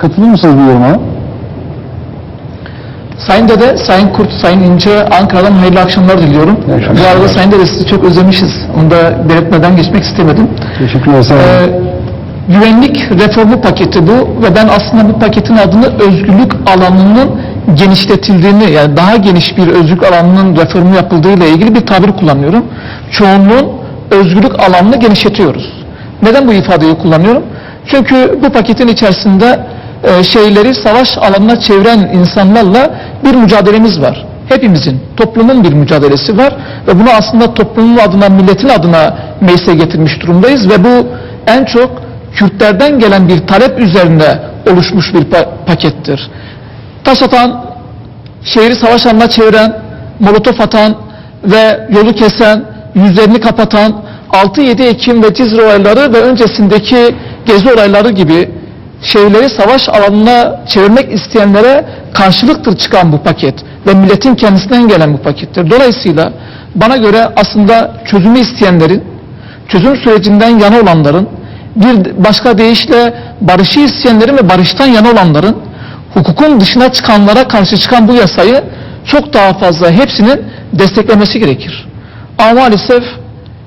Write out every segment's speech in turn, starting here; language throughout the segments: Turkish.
katılır mısınız bu yoruma? Sayın Dede, Sayın Kurt, Sayın İnce, Ankara'dan hayırlı akşamlar diliyorum. İyi akşamlar. Bu arada Sayın Dede sizi çok özlemişiz. Onu da belirtmeden geçmek istemedim. Teşekkür ederim. Ee, güvenlik reformu paketi bu ve ben aslında bu paketin adını özgürlük alanının genişletildiğini yani daha geniş bir özgürlük alanının reformu yapıldığıyla ilgili bir tabir kullanıyorum. Çoğunluğun özgürlük alanını genişletiyoruz. Neden bu ifadeyi kullanıyorum? Çünkü bu paketin içerisinde e, şeyleri savaş alanına çeviren insanlarla bir mücadelemiz var. Hepimizin, toplumun bir mücadelesi var ve bunu aslında toplumun adına, milletin adına meclise getirmiş durumdayız ve bu en çok Kürtlerden gelen bir talep üzerine oluşmuş bir pa- pakettir. Taş atan, şehri savaş alanına çeviren, molotof atan ve yolu kesen, yüzlerini kapatan, 6-7 Ekim ve Cizre olayları ve öncesindeki gezi olayları gibi şehirleri savaş alanına çevirmek isteyenlere karşılıktır çıkan bu paket ve milletin kendisinden gelen bu pakettir. Dolayısıyla bana göre aslında çözümü isteyenlerin, çözüm sürecinden yana olanların, bir başka deyişle barışı isteyenlerin ve barıştan yana olanların, hukukun dışına çıkanlara karşı çıkan bu yasayı çok daha fazla hepsinin desteklemesi gerekir. Ama maalesef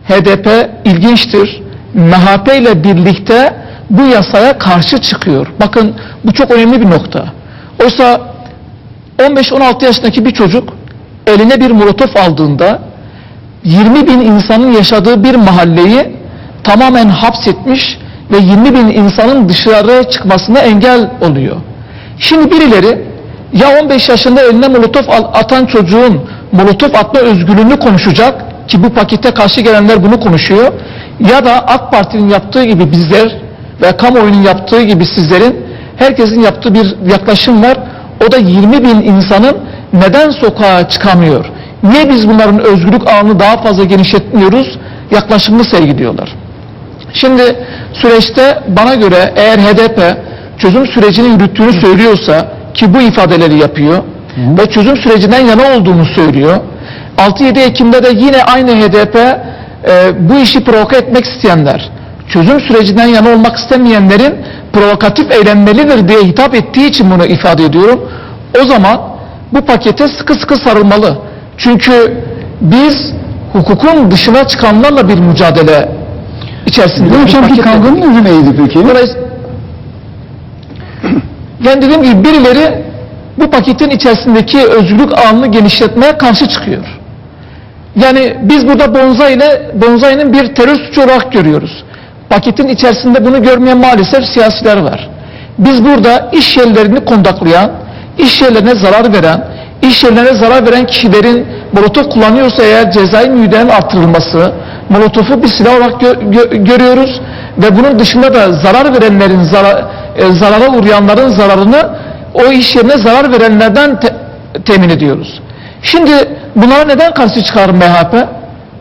HDP ilginçtir. MHP ile birlikte bu yasaya karşı çıkıyor. Bakın bu çok önemli bir nokta. Oysa 15-16 yaşındaki bir çocuk eline bir molotof aldığında 20 bin insanın yaşadığı bir mahalleyi tamamen hapsetmiş ve 20 bin insanın dışarı çıkmasına engel oluyor. Şimdi birileri ya 15 yaşında eline molotof atan çocuğun molotof atma özgürlüğünü konuşacak ki bu pakete karşı gelenler bunu konuşuyor ya da AK Parti'nin yaptığı gibi bizler ve kamuoyunun yaptığı gibi sizlerin herkesin yaptığı bir yaklaşım var. O da 20 bin insanın neden sokağa çıkamıyor? Niye biz bunların özgürlük alanını daha fazla genişletmiyoruz? Yaklaşımını sergiliyorlar. Şimdi süreçte bana göre eğer HDP çözüm sürecini yürüttüğünü söylüyorsa ki bu ifadeleri yapıyor ve çözüm sürecinden yana olduğunu söylüyor. 6-7 Ekim'de de yine aynı HDP e, bu işi provoke etmek isteyenler, çözüm sürecinden yana olmak istemeyenlerin provokatif eylemelidir diye hitap ettiği için bunu ifade ediyorum. O zaman bu pakete sıkı sıkı sarılmalı. Çünkü biz hukukun dışına çıkanlarla bir mücadele içerisinde. Bu bir akşamki paketle- kavganın ucu neydi peki? Dolayısıyla yani dediğim gibi birileri bu paketin içerisindeki özgürlük alanını genişletmeye karşı çıkıyor. Yani biz burada Bonza ile Bonzai'nin bir terör suçu olarak görüyoruz. Paketin içerisinde bunu görmeyen maalesef siyasiler var. Biz burada iş yerlerini kondaklayan, iş yerlerine zarar veren, iş yerlerine zarar veren kişilerin molotof kullanıyorsa eğer cezai müeyyidenin artırılması, molotofu bir silah olarak gö- gö- görüyoruz ve bunun dışında da zarar verenlerin zarar, e, zarara uğrayanların zararını o iş yerine zarar verenlerden te- temin ediyoruz. Şimdi bunlara neden karşı çıkar MHP?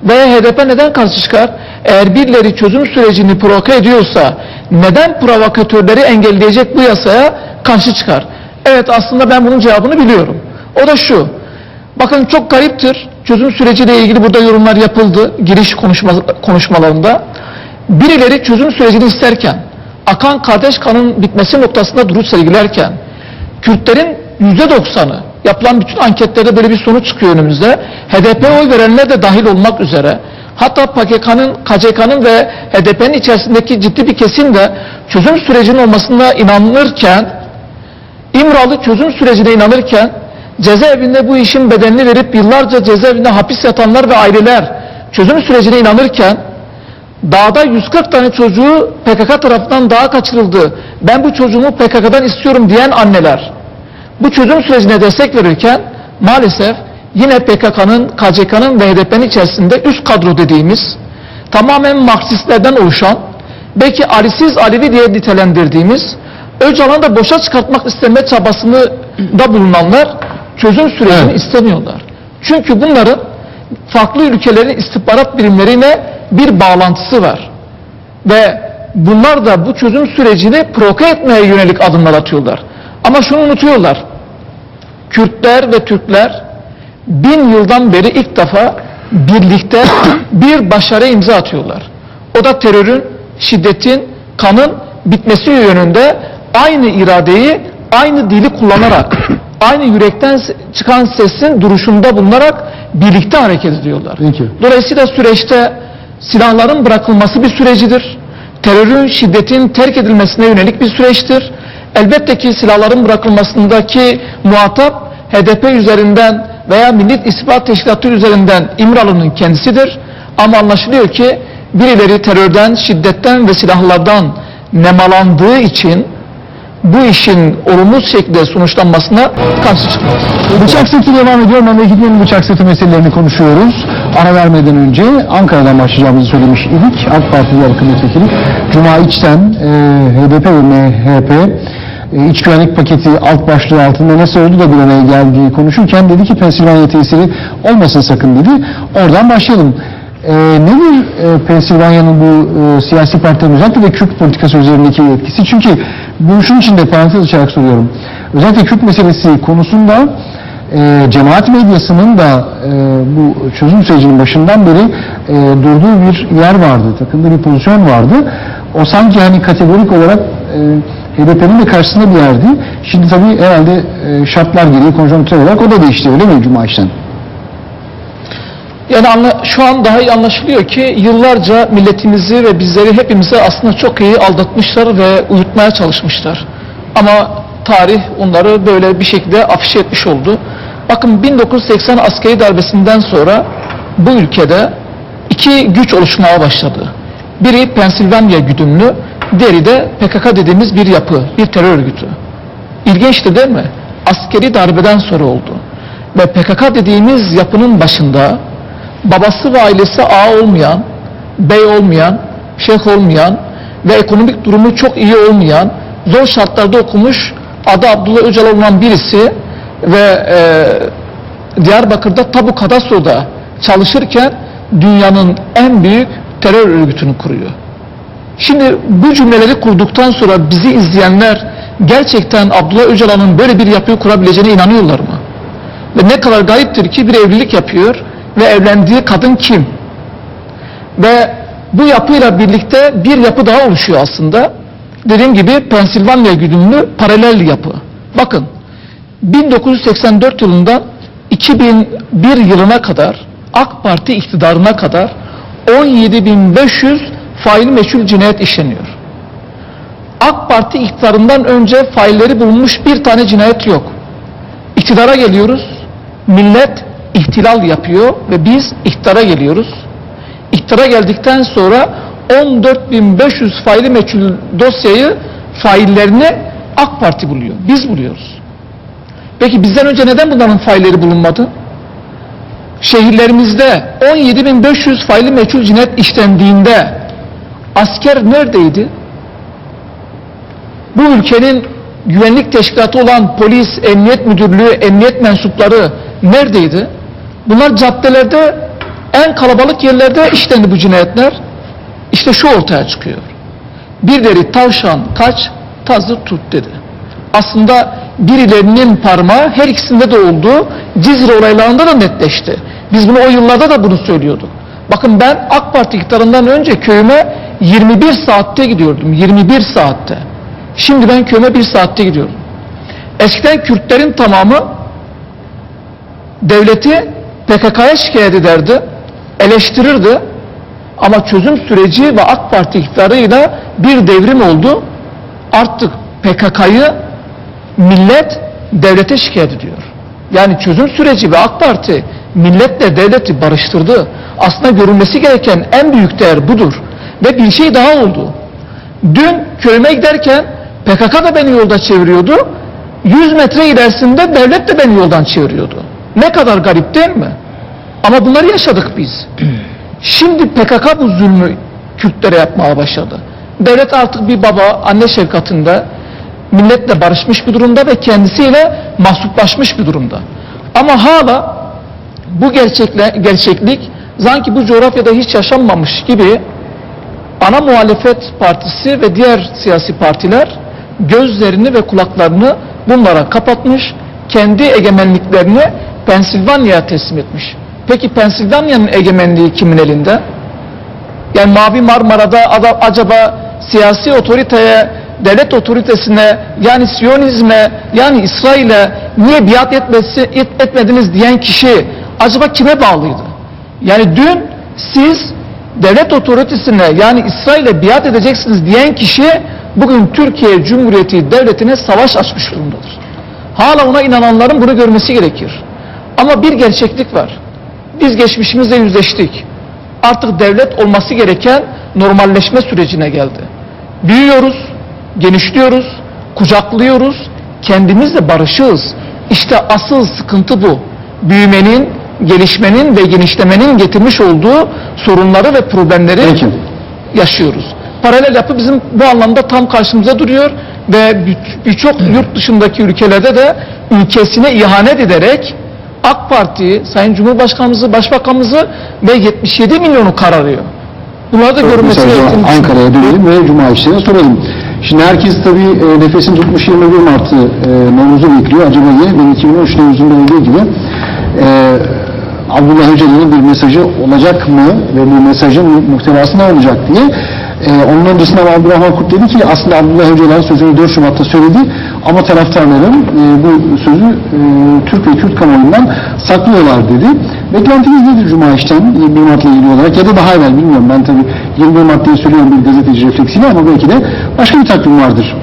Veya HDP neden karşı çıkar? Eğer birileri çözüm sürecini provoke ediyorsa neden provokatörleri engelleyecek bu yasaya karşı çıkar? Evet aslında ben bunun cevabını biliyorum. O da şu. Bakın çok gariptir. Çözüm süreciyle ilgili burada yorumlar yapıldı giriş konuşma, konuşmalarında. Birileri çözüm sürecini isterken, akan kardeş kanın bitmesi noktasında duruş sergilerken, Kürtlerin yüzde doksanı yapılan bütün anketlerde böyle bir sonuç çıkıyor önümüzde. HDP oy verenler de dahil olmak üzere. Hatta PKK'nın, KCK'nın ve HDP'nin içerisindeki ciddi bir kesim de çözüm sürecinin olmasına inanılırken, İmralı çözüm sürecine inanırken, cezaevinde bu işin bedelini verip yıllarca cezaevinde hapis yatanlar ve aileler çözüm sürecine inanırken, Dağda 140 tane çocuğu PKK tarafından dağa kaçırıldı. Ben bu çocuğumu PKK'dan istiyorum diyen anneler. Bu çözüm sürecine destek verirken maalesef yine PKK'nın, KCK'nın ve HDP'nin içerisinde üst kadro dediğimiz tamamen Marksistlerden oluşan belki Alisiz Alevi diye nitelendirdiğimiz Öcalan'ı da boşa çıkartmak isteme çabasını da bulunanlar çözüm sürecini Evet. istemiyorlar. Çünkü bunların farklı ülkelerin istihbarat birimlerine bir bağlantısı var. Ve bunlar da bu çözüm sürecini provoke etmeye yönelik adımlar atıyorlar. Ama şunu unutuyorlar. Kürtler ve Türkler bin yıldan beri ilk defa birlikte bir başarı imza atıyorlar. O da terörün, şiddetin, kanın bitmesi yönünde aynı iradeyi, aynı dili kullanarak, aynı yürekten çıkan sesin duruşunda bulunarak birlikte hareket ediyorlar. Peki. Dolayısıyla süreçte silahların bırakılması bir sürecidir. Terörün, şiddetin terk edilmesine yönelik bir süreçtir. Elbette ki silahların bırakılmasındaki muhatap HDP üzerinden veya Milli İstihbarat Teşkilatı üzerinden İmralı'nın kendisidir. Ama anlaşılıyor ki birileri terörden, şiddetten ve silahlardan nemalandığı için bu işin olumsuz şekilde sonuçlanmasına karşı çıkmaz. Bıçak sırtı devam ediyor. Memleketin bıçak sırtı meselelerini konuşuyoruz. Ara vermeden önce Ankara'dan başlayacağımızı söylemiş idik. AK Parti Diyarbakır Milletvekili Cuma İçten, e, HDP ve MHP e, iç güvenlik paketi alt başlığı altında nasıl oldu da bir araya geldiği konuşurken dedi ki Pensilvanya tesiri olmasın sakın dedi. Oradan başlayalım. E, nedir e, Pensilvanya'nın bu e, siyasi partilerin özellikle de Kürt politikası üzerindeki etkisi? Çünkü bu şunun için de parantez açarak soruyorum. Özellikle Kürt meselesi konusunda e, cemaat medyasının da e, bu çözüm sürecinin başından beri e, durduğu bir yer vardı, takımda bir pozisyon vardı. O sanki hani kategorik olarak e, HDP'nin de karşısında bir yerdi. Şimdi tabii herhalde e, şartlar gereği konjonktür olarak o da değişti öyle mi Cuma işten? Yani anla- şu an daha iyi anlaşılıyor ki yıllarca milletimizi ve bizleri hepimizi aslında çok iyi aldatmışlar ve uyutmaya çalışmışlar. Ama tarih onları böyle bir şekilde afişe etmiş oldu. Bakın 1980 askeri darbesinden sonra bu ülkede iki güç oluşmaya başladı. Biri Pensilvanya güdümlü, diğeri de PKK dediğimiz bir yapı, bir terör örgütü. İlginçti değil mi? Askeri darbeden sonra oldu. Ve PKK dediğimiz yapının başında babası ve ailesi ağa olmayan, bey olmayan, şeyh olmayan ve ekonomik durumu çok iyi olmayan, zor şartlarda okumuş, adı Abdullah Öcalan olan birisi ve e, Diyarbakır'da Tabu Kadastro'da çalışırken dünyanın en büyük terör örgütünü kuruyor. Şimdi bu cümleleri kurduktan sonra bizi izleyenler gerçekten Abdullah Öcalan'ın böyle bir yapıyı kurabileceğine inanıyorlar mı? Ve ne kadar gariptir ki bir evlilik yapıyor ve evlendiği kadın kim? Ve bu yapıyla birlikte bir yapı daha oluşuyor aslında. Dediğim gibi Pensilvanya güdümlü paralel yapı. Bakın 1984 yılından 2001 yılına kadar AK Parti iktidarına kadar 17.500 fail meçhul cinayet işleniyor. AK Parti iktidarından önce failleri bulunmuş bir tane cinayet yok. İktidara geliyoruz, millet ihtilal yapıyor ve biz iktidara geliyoruz. İktidara geldikten sonra 14.500 faili meçhul dosyayı faillerini AK Parti buluyor. Biz buluyoruz. Peki bizden önce neden bunların failleri bulunmadı? Şehirlerimizde 17.500 faili meçhul cinayet işlendiğinde asker neredeydi? Bu ülkenin güvenlik teşkilatı olan polis, emniyet müdürlüğü, emniyet mensupları neredeydi? Bunlar caddelerde, en kalabalık yerlerde işlendi bu cinayetler. İşte şu ortaya çıkıyor. Birileri tavşan kaç, tazı tut dedi. Aslında birilerinin parmağı her ikisinde de oldu. Cizre olaylarında da netleşti. Biz bunu o yıllarda da bunu söylüyorduk. Bakın ben AK Parti iktidarından önce köyüme 21 saatte gidiyordum. 21 saatte. Şimdi ben köyüme bir saatte gidiyorum. Eskiden Kürtlerin tamamı devleti PKK'ya şikayet ederdi, eleştirirdi. Ama çözüm süreci ve AK Parti iktidarıyla bir devrim oldu. Artık PKK'yı millet devlete şikayet ediyor. Yani çözüm süreci ve AK Parti milletle devleti barıştırdı. Aslında görülmesi gereken en büyük değer budur. Ve bir şey daha oldu. Dün köyüme giderken PKK da beni yolda çeviriyordu. 100 metre ilerisinde devlet de beni yoldan çeviriyordu. Ne kadar garip değil mi? Ama bunları yaşadık biz. Şimdi PKK bu zulmü Kürtlere yapmaya başladı. Devlet artık bir baba, anne şefkatinde milletle barışmış bir durumda ve kendisiyle mahsuplaşmış bir durumda. Ama hala bu gerçekle, gerçeklik sanki bu coğrafyada hiç yaşanmamış gibi ana muhalefet partisi ve diğer siyasi partiler gözlerini ve kulaklarını bunlara kapatmış, kendi egemenliklerini Pensilvanya'ya teslim etmiş. Peki Pensilvanya'nın egemenliği kimin elinde? Yani Mavi Marmara'da ada- acaba siyasi otoriteye devlet otoritesine yani Siyonizme yani İsrail'e niye biat etmesi, et- etmediniz diyen kişi acaba kime bağlıydı? Yani dün siz devlet otoritesine yani İsrail'e biat edeceksiniz diyen kişi bugün Türkiye Cumhuriyeti Devleti'ne savaş açmış durumdadır. Hala ona inananların bunu görmesi gerekir. Ama bir gerçeklik var. Biz geçmişimizle yüzleştik. Artık devlet olması gereken normalleşme sürecine geldi. Büyüyoruz, genişliyoruz, kucaklıyoruz, kendimizle barışığız. İşte asıl sıkıntı bu. Büyümenin, gelişmenin ve genişlemenin getirmiş olduğu sorunları ve problemleri Peki. yaşıyoruz. Paralel yapı bizim bu anlamda tam karşımıza duruyor ve bir- birçok yurt dışındaki ülkelerde de ülkesine ihanet ederek AK Parti, Sayın Cumhurbaşkanımızı, Başbakanımızı ve 77 milyonu kararıyor. Bunları da Mesela gerektiğini düşünüyorum. Ankara'ya dönelim ve Cuma işlerine soralım. Şimdi herkes tabii e, nefesini tutmuş 21 Mart'ı e, Nevruz'u bekliyor. Acaba niye? Ben 2013 Nevruz'unda olduğu gibi e, Abdullah Öcalan'ın bir mesajı olacak mı ve bu mesajın mu- muhtevası ne olacak diye. E, onun öncesinde Abdurrahman Kurt dedi ki aslında Abdullah Öcalan sözünü 4 Şubat'ta söyledi ama taraftarların e, bu sözü e, Türk ve Kürt kamuoyundan saklıyorlar dedi. Beklentiniz nedir Cuma işten 21 Mart'la ilgili olarak ya da daha evvel bilmiyorum ben tabii 21 Mart'ta söylüyorum bir gazeteci refleksiyle ama belki de başka bir takvim vardır.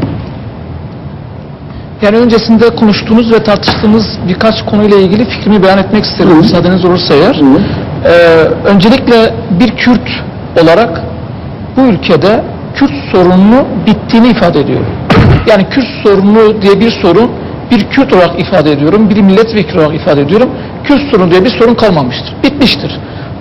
Yani öncesinde konuştuğunuz ve tartıştığımız birkaç konuyla ilgili fikrimi beyan etmek isterim. Buyurun. Müsaadeniz olursa eğer. Buyurun. Ee, öncelikle bir Kürt olarak bu ülkede Kürt sorununu bittiğini ifade ediyorum. Yani Kürt sorunu diye bir sorun bir Kürt olarak ifade ediyorum, bir milletvekili olarak ifade ediyorum. Kürt sorunu diye bir sorun kalmamıştır. Bitmiştir.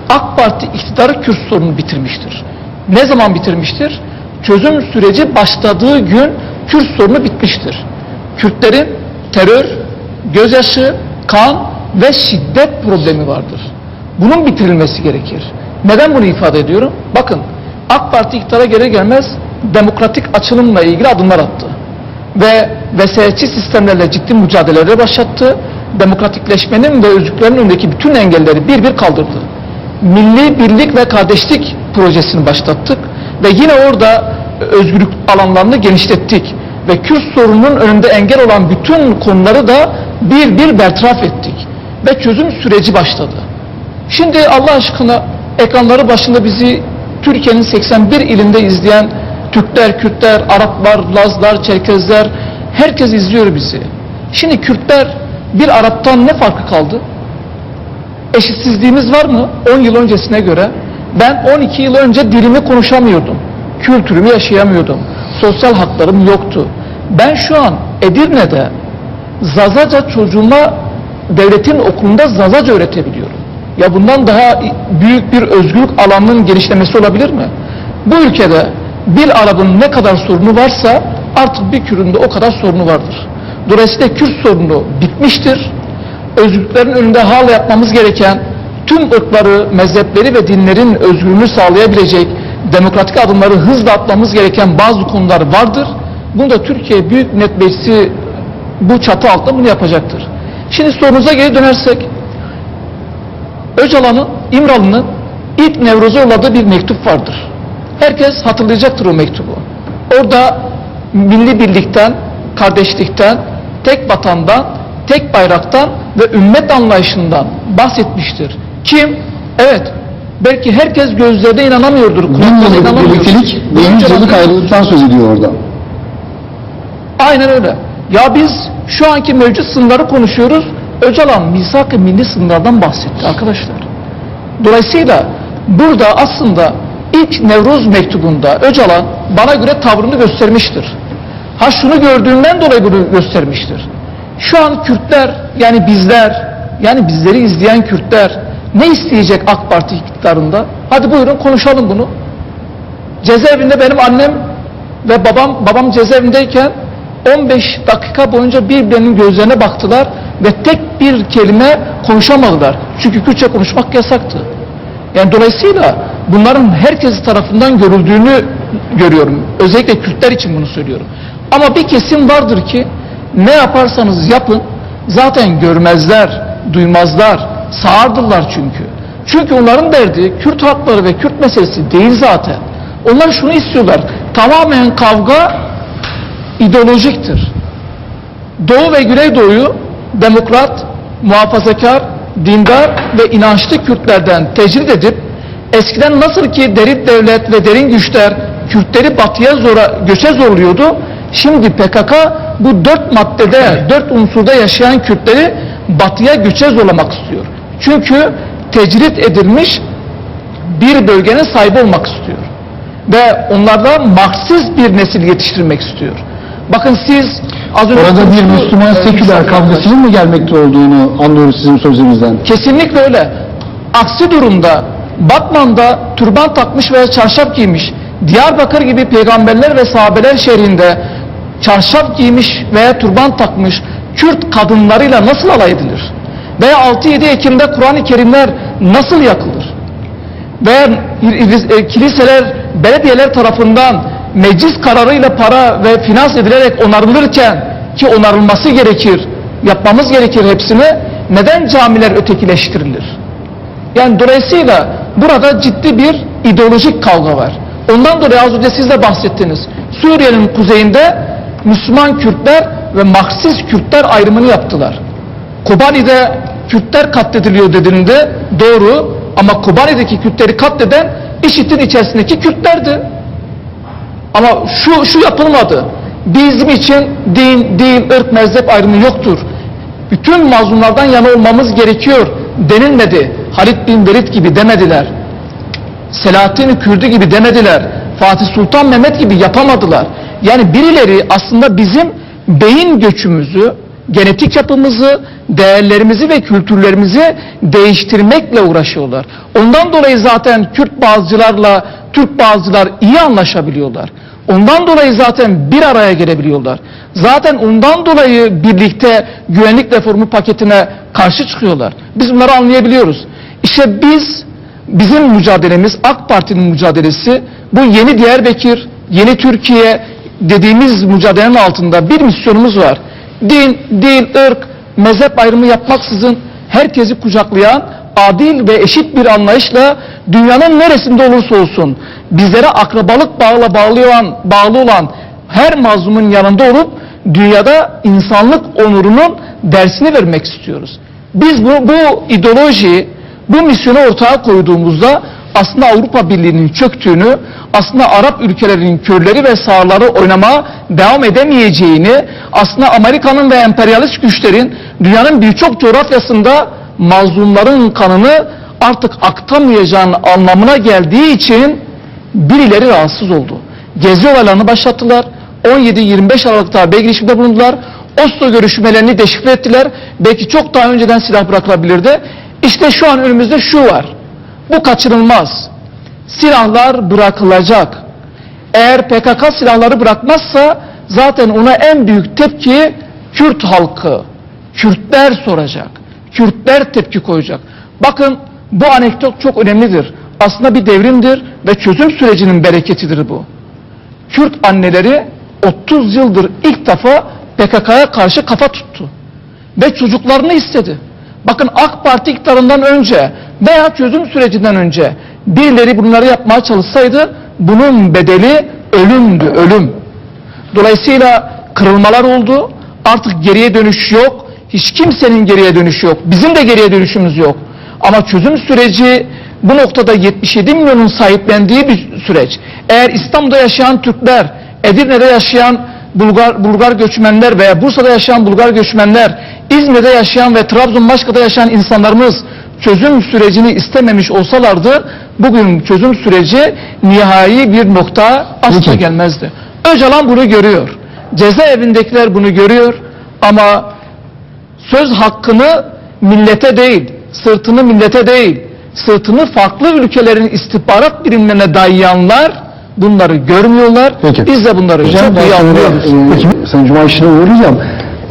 AK Parti iktidarı Kürt sorununu bitirmiştir. Ne zaman bitirmiştir? Çözüm süreci başladığı gün Kürt sorunu bitmiştir. Kürtlerin terör, gözyaşı, kan ve şiddet problemi vardır. Bunun bitirilmesi gerekir. Neden bunu ifade ediyorum? Bakın AK Parti iktidara gelir gelmez demokratik açılımla ilgili adımlar attı. Ve vesayetçi sistemlerle ciddi mücadelelere başlattı. Demokratikleşmenin ve özgürlüklerin önündeki bütün engelleri bir bir kaldırdı. Milli birlik ve kardeşlik projesini başlattık ve yine orada özgürlük alanlarını genişlettik ve Kürt sorununun önünde engel olan bütün konuları da bir bir bertaraf ettik ve çözüm süreci başladı. Şimdi Allah aşkına ekranları başında bizi Türkiye'nin 81 ilinde izleyen Türkler, Kürtler, Araplar, Lazlar, Çerkezler herkes izliyor bizi. Şimdi Kürtler bir Arap'tan ne farkı kaldı? Eşitsizliğimiz var mı? 10 yıl öncesine göre. Ben 12 yıl önce dilimi konuşamıyordum. Kültürümü yaşayamıyordum. Sosyal haklarım yoktu. Ben şu an Edirne'de Zazaca çocuğuma devletin okulunda Zazaca öğretebiliyorum. Ya bundan daha büyük bir özgürlük alanının genişlemesi olabilir mi? Bu ülkede bir Arap'ın ne kadar sorunu varsa artık bir Kürt'ün o kadar sorunu vardır. Dolayısıyla Kürt sorunu bitmiştir özgürlüklerin önünde hala yapmamız gereken tüm ırkları, mezhepleri ve dinlerin özgürlüğünü sağlayabilecek demokratik adımları hızla atmamız gereken bazı konular vardır. Bunu da Türkiye Büyük Millet Meclisi bu çatı altında bunu yapacaktır. Şimdi sorunuza geri dönersek Öcalan'ın, İmralı'nın ilk Nevruz'a yolladığı bir mektup vardır. Herkes hatırlayacaktır o mektubu. Orada milli birlikten, kardeşlikten, tek vatandan, tek bayraktan ve ümmet anlayışından bahsetmiştir. Kim? Evet. Belki herkes gözlerine inanamıyordur. Bin yıllık inanamıyordur. birliktelik ve 100 Öcalan- yıllık ayrılıktan söz ediyor orada. Aynen öyle. Ya biz şu anki mevcut sınırları konuşuyoruz. Öcalan misak-ı milli sınırlardan bahsetti arkadaşlar. Dolayısıyla burada aslında ilk Nevruz mektubunda Öcalan bana göre tavrını göstermiştir. Ha şunu gördüğünden dolayı bunu göstermiştir. Şu an Kürtler yani bizler yani bizleri izleyen Kürtler ne isteyecek AK Parti iktidarında? Hadi buyurun konuşalım bunu. Cezaevinde benim annem ve babam babam cezaevindeyken 15 dakika boyunca birbirlerinin gözlerine baktılar ve tek bir kelime konuşamadılar. Çünkü Kürtçe konuşmak yasaktı. Yani dolayısıyla bunların herkes tarafından görüldüğünü görüyorum. Özellikle Kürtler için bunu söylüyorum. Ama bir kesim vardır ki ne yaparsanız yapın zaten görmezler, duymazlar, sağırdırlar çünkü. Çünkü onların derdi Kürt hakları ve Kürt meselesi değil zaten. Onlar şunu istiyorlar. Tamamen kavga ideolojiktir. Doğu ve Güneydoğu'yu demokrat, muhafazakar, dindar ve inançlı Kürtlerden tecrit edip eskiden nasıl ki derin devlet ve derin güçler Kürtleri batıya zora, göçe zorluyordu. Şimdi PKK bu dört maddede, dört unsurda yaşayan Kürtleri batıya göçe zorlamak istiyor. Çünkü tecrit edilmiş bir bölgenin sahibi olmak istiyor. Ve onlardan Marksist bir nesil yetiştirmek istiyor. Bakın siz az önce Orada bir Müslüman seküler kavgasının mı gelmekte olduğunu anlıyoruz sizin sözlerinizden. Kesinlikle öyle. Aksi durumda Batman'da türban takmış veya çarşaf giymiş, Diyarbakır gibi peygamberler ve sahabeler şehrinde çarşaf giymiş veya türban takmış Kürt kadınlarıyla nasıl alay edilir? Veya 6-7 Ekim'de Kur'an-ı Kerimler nasıl yakılır? Veya e, kiliseler belediyeler tarafından meclis kararıyla para ve finans edilerek onarılırken ki onarılması gerekir, yapmamız gerekir hepsini, neden camiler ötekileştirilir? Yani dolayısıyla burada ciddi bir ideolojik kavga var. Ondan dolayı az önce siz de bahsettiniz. Suriye'nin kuzeyinde Müslüman Kürtler ve Marksist Kürtler ayrımını yaptılar. Kobani'de Kürtler katlediliyor dediğinde doğru ama Kobani'deki Kürtleri katleden IŞİD'in içerisindeki Kürtlerdi. Ama şu, şu yapılmadı. Bizim için din, din, ırk, mezhep ayrımı yoktur. Bütün mazlumlardan yana olmamız gerekiyor denilmedi. Halit bin Velid gibi demediler. Selahattin Kürdü gibi demediler. Fatih Sultan Mehmet gibi yapamadılar. Yani birileri aslında bizim beyin göçümüzü, genetik yapımızı, değerlerimizi ve kültürlerimizi değiştirmekle uğraşıyorlar. Ondan dolayı zaten Kürt bazılarla Türk bazılar iyi anlaşabiliyorlar. Ondan dolayı zaten bir araya gelebiliyorlar. Zaten ondan dolayı birlikte güvenlik reformu paketine karşı çıkıyorlar. Biz bunları anlayabiliyoruz. İşte biz bizim mücadelemiz AK Parti'nin mücadelesi bu yeni Diyarbakır, yeni Türkiye dediğimiz mücadelenin altında bir misyonumuz var. Din, dil, ırk, mezhep ayrımı yapmaksızın herkesi kucaklayan adil ve eşit bir anlayışla dünyanın neresinde olursa olsun bizlere akrabalık bağla bağlayan, bağlı olan her mazlumun yanında olup dünyada insanlık onurunun dersini vermek istiyoruz. Biz bu, bu ideolojiyi, bu misyonu ortaya koyduğumuzda aslında Avrupa Birliği'nin çöktüğünü, aslında Arap ülkelerinin körleri ve sağları oynamaya devam edemeyeceğini, aslında Amerika'nın ve emperyalist güçlerin dünyanın birçok coğrafyasında mazlumların kanını artık aktamayacağının anlamına geldiği için birileri rahatsız oldu. Gezi olaylarını başlattılar. 17-25 Aralık'ta haber girişimde bulundular. Oslo görüşmelerini deşifre ettiler. Belki çok daha önceden silah bırakılabilirdi. İşte şu an önümüzde şu var. Bu kaçınılmaz. Silahlar bırakılacak. Eğer PKK silahları bırakmazsa zaten ona en büyük tepki Kürt halkı, Kürtler soracak. Kürtler tepki koyacak. Bakın bu anekdot çok önemlidir. Aslında bir devrimdir ve çözüm sürecinin bereketidir bu. Kürt anneleri 30 yıldır ilk defa PKK'ya karşı kafa tuttu. Ve çocuklarını istedi. Bakın AK Parti iktidarından önce veya çözüm sürecinden önce birileri bunları yapmaya çalışsaydı bunun bedeli ölümdü, ölüm. Dolayısıyla kırılmalar oldu. Artık geriye dönüş yok. Hiç kimsenin geriye dönüşü yok. Bizim de geriye dönüşümüz yok. Ama çözüm süreci bu noktada 77 milyonun sahiplendiği bir süreç. Eğer İstanbul'da yaşayan Türkler, Edirne'de yaşayan Bulgar, Bulgar göçmenler veya Bursa'da yaşayan Bulgar göçmenler, İzmir'de yaşayan ve Trabzonbaşka'da yaşayan insanlarımız çözüm sürecini istememiş olsalardı bugün çözüm süreci nihai bir nokta asla gelmezdi. Öcalan bunu görüyor. Cezaevindekiler bunu görüyor ama söz hakkını millete değil, sırtını millete değil, sırtını farklı ülkelerin istihbarat birimlerine dayayanlar bunları görmüyorlar. Peki. Biz de bunları Hocam, çok iyi anlıyoruz. Peki, Sayın Cuma işine uğrayacağım.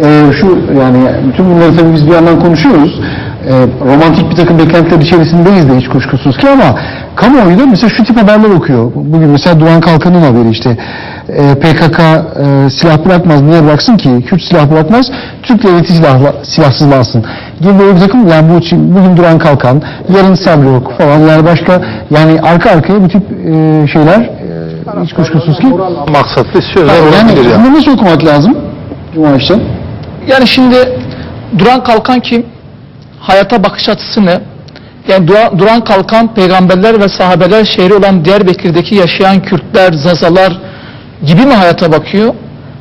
E, şu yani bütün bunları tabii biz bir yandan konuşuyoruz. E, romantik bir takım beklentiler içerisindeyiz de hiç kuşkusuz ki ama kamuoyu da mesela şu tip haberler okuyor. Bugün mesela Doğan Kalkan'ın haberi işte e, PKK e, silah bırakmaz niye bıraksın ki? Kürt silah bırakmaz, Türk devleti silahla, silahsızlansın. Gibi böyle bir takım yani bu için bugün Duran Kalkan, yarın Sabri Ok falan yani başka yani arka arkaya bu tip e, şeyler e, hiç kuşkusuz ki. maksatlı sözler Yani olabilir yani. bunu nasıl okumak lazım? Cuma işten. Yani şimdi duran kalkan kim? Hayata bakış açısı ne? Yani dura- duran kalkan peygamberler ve sahabeler şehri olan Diyarbakır'daki yaşayan Kürtler, Zazalar gibi mi hayata bakıyor?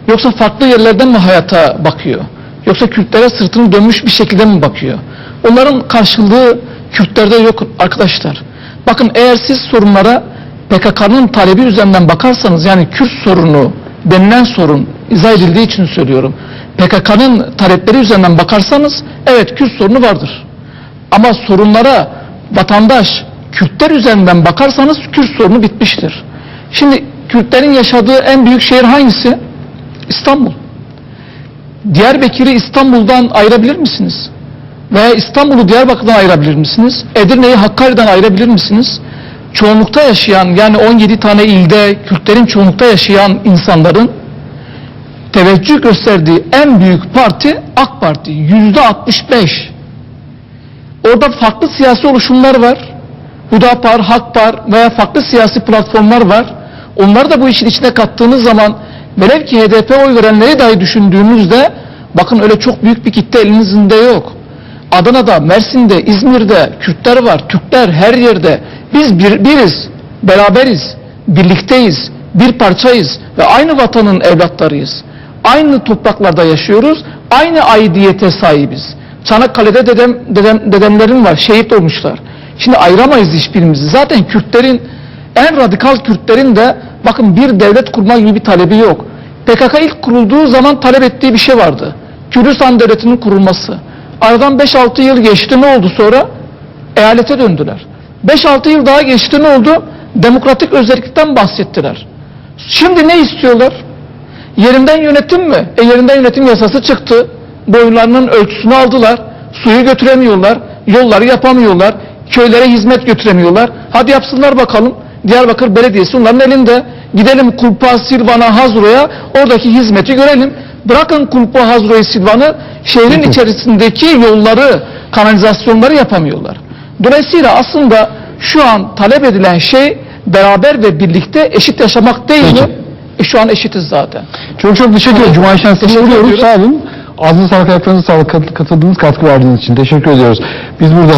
Yoksa farklı yerlerden mi hayata bakıyor? Yoksa Kürtlere sırtını dönmüş bir şekilde mi bakıyor? Onların karşılığı Kürtlerde yok arkadaşlar. Bakın eğer siz sorunlara PKK'nın talebi üzerinden bakarsanız yani Kürt sorunu denilen sorun izah edildiği için söylüyorum. PKK'nın talepleri üzerinden bakarsanız evet Kürt sorunu vardır. Ama sorunlara vatandaş Kürtler üzerinden bakarsanız Kürt sorunu bitmiştir. Şimdi Kürtlerin yaşadığı en büyük şehir hangisi? İstanbul. Diyarbakır'ı İstanbul'dan ayırabilir misiniz? Veya İstanbul'u Diyarbakır'dan ayırabilir misiniz? Edirne'yi Hakkari'den ayırabilir misiniz? Çoğunlukta yaşayan yani 17 tane ilde Kürtlerin çoğunlukta yaşayan insanların teveccüh gösterdiği en büyük parti AK Parti. Yüzde 65. Orada farklı siyasi oluşumlar var. Hudapar, Hakpar veya farklı siyasi platformlar var. Onları da bu işin içine kattığınız zaman velev ki HDP oy verenleri dahi düşündüğünüzde bakın öyle çok büyük bir kitle elinizde yok. Adana'da, Mersin'de, İzmir'de Kürtler var, Türkler her yerde. Biz bir, biriz, beraberiz, birlikteyiz, bir parçayız ve aynı vatanın evlatlarıyız. Aynı topraklarda yaşıyoruz, aynı aidiyete sahibiz. Çanakkale'de dedem, dedem, dedemlerim var, şehit olmuşlar. Şimdi ayıramayız hiçbirimizi. Zaten Kürtlerin, en radikal Kürtlerin de bakın bir devlet kurma gibi bir talebi yok. PKK ilk kurulduğu zaman talep ettiği bir şey vardı. Kürdistan devletinin kurulması. Aradan 5-6 yıl geçti ne oldu sonra? Eyalete döndüler. 5-6 yıl daha geçti ne oldu? Demokratik özellikten bahsettiler. Şimdi ne istiyorlar? Yerinden yönetim mi? E yerinden yönetim yasası çıktı. Boylarının ölçüsünü aldılar. Suyu götüremiyorlar. Yolları yapamıyorlar. Köylere hizmet götüremiyorlar. Hadi yapsınlar bakalım. Diyarbakır Belediyesi onların elinde. Gidelim Kulpa, Silvan'a, Hazro'ya oradaki hizmeti görelim. Bırakın Kulpa, Hazro'yu, Silvan'ı şehrin içerisindeki yolları, kanalizasyonları yapamıyorlar. Dolayısıyla aslında şu an talep edilen şey beraber ve birlikte eşit yaşamak değil Peki. mi? E şu an eşitiz zaten. Çok çok teşekkür ederim. Cuma sizi Teşekkür ediyoruz. Sağ olun. Ağzınıza sağlık, ayaklarınıza sağlık. Katıldığınız katkı verdiğiniz için teşekkür ediyoruz. Biz burada